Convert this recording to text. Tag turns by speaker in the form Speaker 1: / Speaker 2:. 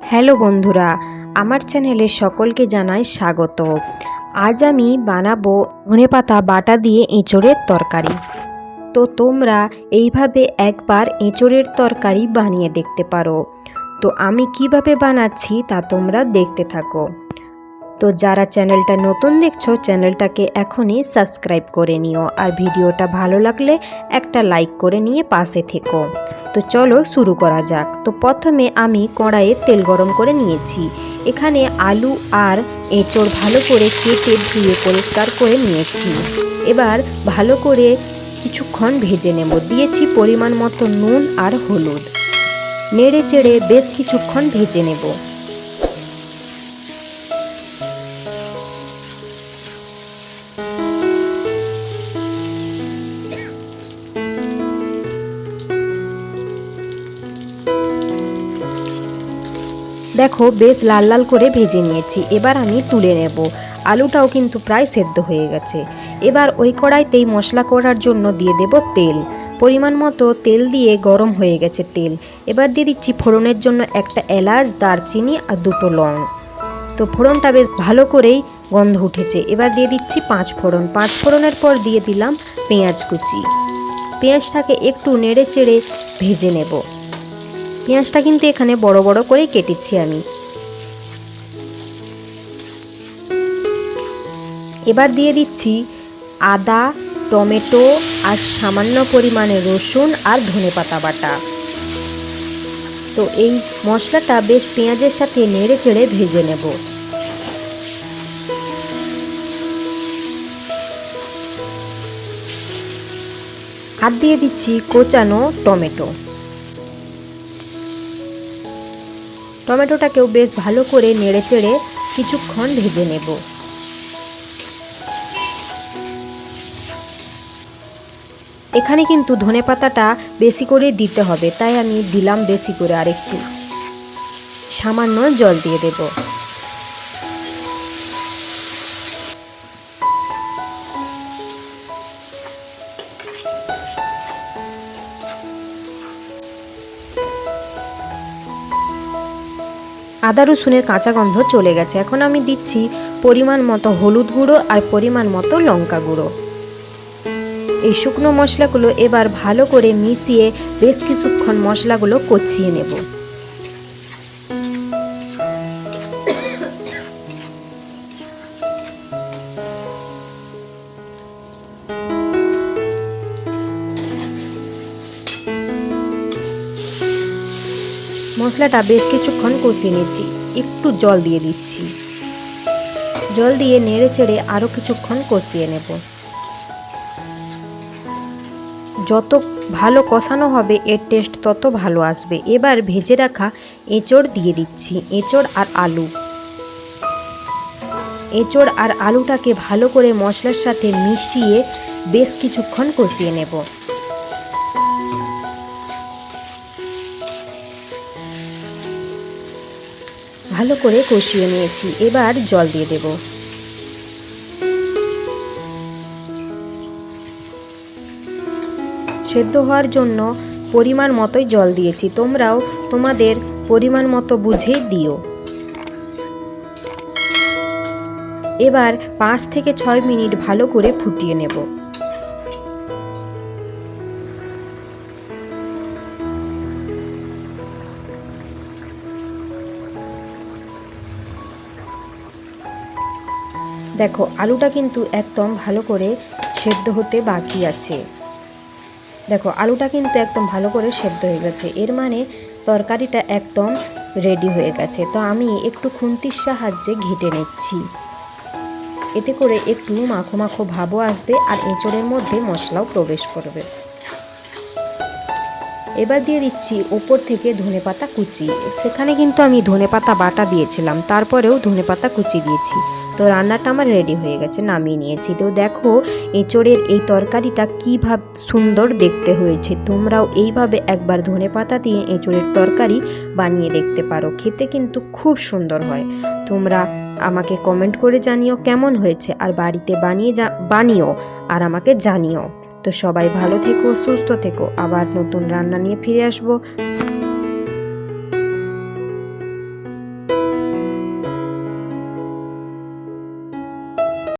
Speaker 1: Hello বন্ধুরা, আমার চ্যানেলে সকলকে জানাই স্বাগত। আজ আমি বানাবো ধনেপাতা বাটা দিয়ে এঁচড়ের তরকারি। তো তোমরা এইভাবে একবার এঁচড়ের তরকারি বানিয়ে দেখতে পারো। তো আমি কীভাবে বানাচ্ছি তা তোমরা দেখতে থাকো। তো যারা চ্যানেলটা নতুন দেখছ, চ্যানেলটাকে এখনই সাবস্ক্রাইব করে নিও আর ভিডিওটা ভালো লাগলে একটা লাইক করে নিয়ে পাশে থেকো। তো চলো শুরু করা যাক। তো প্রথমে আমি কড়াইয়ে তেল গরম করে নিয়েছি। এখানে আলু আর এঁচড় ভালো করে কেটে ধুয়ে পরিষ্কার করে নিয়েছি। এবার ভালো করে কিছুক্ষণ ভেজে নেব। দিয়েছি পরিমাণ মতো নুন আর হলুদ। নেড়ে চেড়ে বেশ কিছুক্ষণ ভেজে নেব। দেখো বেশ লাল লাল করে ভেজে নিয়েছি, এবার আমি তুলে নেব। আলুটাও কিন্তু প্রায় সেদ্ধ হয়ে গেছে। এবার ওই কড়াইতেই মশলা করার জন্য দিয়ে দেব তেল। পরিমাণ মতো তেল দিয়ে গরম হয়ে গেছে তেল। এবার দিয়ে দিচ্ছি ফোড়নের জন্য একটা এলাচ, দারচিনি আর দুটো লং। তো ফোড়নটা বেশ ভালো করেই গন্ধ উঠেছে। এবার দিয়ে দিচ্ছি পাঁচ ফোড়ন। পাঁচ ফোড়নের পর দিয়ে দিলাম পেঁয়াজ কুচি। পেঁয়াজটাকে একটু নেড়ে চেড়ে ভেজে নেব। পেঁয়াজটা কিন্তু এখানে বড় বড় করে কেটেছি আমি। এবার দিয়ে দিচ্ছি আদা, টমেটো আর সামান্য পরিমাণে রসুন আর ধনেপাতা বাটা। তো এই মশলাটা বেশ পেঁয়াজের সাথে নেড়ে চেড়ে ভেজে নেব। আর দিয়ে দিচ্ছি কোচানো টমেটো। টমেটোটাকেও বেশ ভালো করে নেড়ে চেড়ে কিছুক্ষণ ভেজে নেব। এখানে কিন্তু ধনে পাতাটা বেশি করে দিতে হবে, তাই আমি দিলাম বেশি করে আর একটু সামান্য জল দিয়ে দেব। আদা রসুনের কাঁচা গন্ধ চলে গেছে। এখন আমি দিচ্ছি পরিমাণ মতো হলুদ গুঁড়ো আর পরিমাণ মতো লঙ্কা গুঁড়ো। এই শুকনো মশলাগুলো এবার ভালো করে মিশিয়ে বেশ কিছুক্ষণ মশলাগুলো কচিয়ে নেব। মশলাটা বেশ কিছুক্ষণ কষিয়ে নিচ্ছি। একটু জল দিয়ে দিচ্ছি। জল দিয়ে নেড়ে চেড়ে আরও কিছুক্ষণ কষিয়ে নেব। যত ভালো কষানো হবে, এর টেস্ট তত ভালো আসবে। এবার ভেজে রাখা এঁচড় দিয়ে দিচ্ছি, এঁচড় আর আলু। এঁচড় আর আলুটাকে ভালো করে মশলার সাথে মিশিয়ে বেশ কিছুক্ষণ কষিয়ে নেব। ভালো করে কষিয়ে নিয়েছি। এবার জল দিয়ে দেব। সেদ্ধ হওয়ার জন্য পরিমাণ মতোই জল দিয়েছি। তোমরাও তোমাদের পরিমাণ মতো বুঝে দিও। এবার পাঁচ থেকে ছয় মিনিট ভালো করে ফুটিয়ে নেব। দেখো, আলুটা কিন্তু একদম ভালো করে সেদ্ধ হতে বাকি আছে। দেখো, আলুটা কিন্তু একদম ভালো করে সেদ্ধ হয়ে গেছে। এর মানে তরকারিটা একদম রেডি হয়ে গেছে। তো আমি একটু খুন্তির সাহায্যে ঘেটে নিচ্ছি। এতে করে একটু মাখো মাখো ভাবও আসবে আর এঁচড়ের মধ্যে মশলাও প্রবেশ করবে। এবার দিয়ে দিচ্ছি ওপর থেকে ধনেপাতা কুচি। সেখানে কিন্তু আমি ধনেপাতা বাটা দিয়েছিলাম, তারপরেও ধনেপাতা কুচি দিয়েছি। তো রান্নাটা আমার রেডি হয়ে গেছে, নামিয়ে নিয়েছি। তো দেখো, এঁচড়ের এই তরকারিটা কীভাবে সুন্দর দেখতে হয়েছে। তোমরাও এইভাবে একবার ধনে পাতা দিয়ে এঁচড়ের তরকারি বানিয়ে দেখতে পারো। খেতে কিন্তু খুব সুন্দর হয়। তোমরা আমাকে কমেন্ট করে জানিও কেমন হয়েছে আর বাড়িতে বানিয়ে যা, বানিও আর আমাকে জানিও। তো সবাই ভালো থেকো, সুস্থ থেকো। আবার নতুন রান্না নিয়ে ফিরে আসব।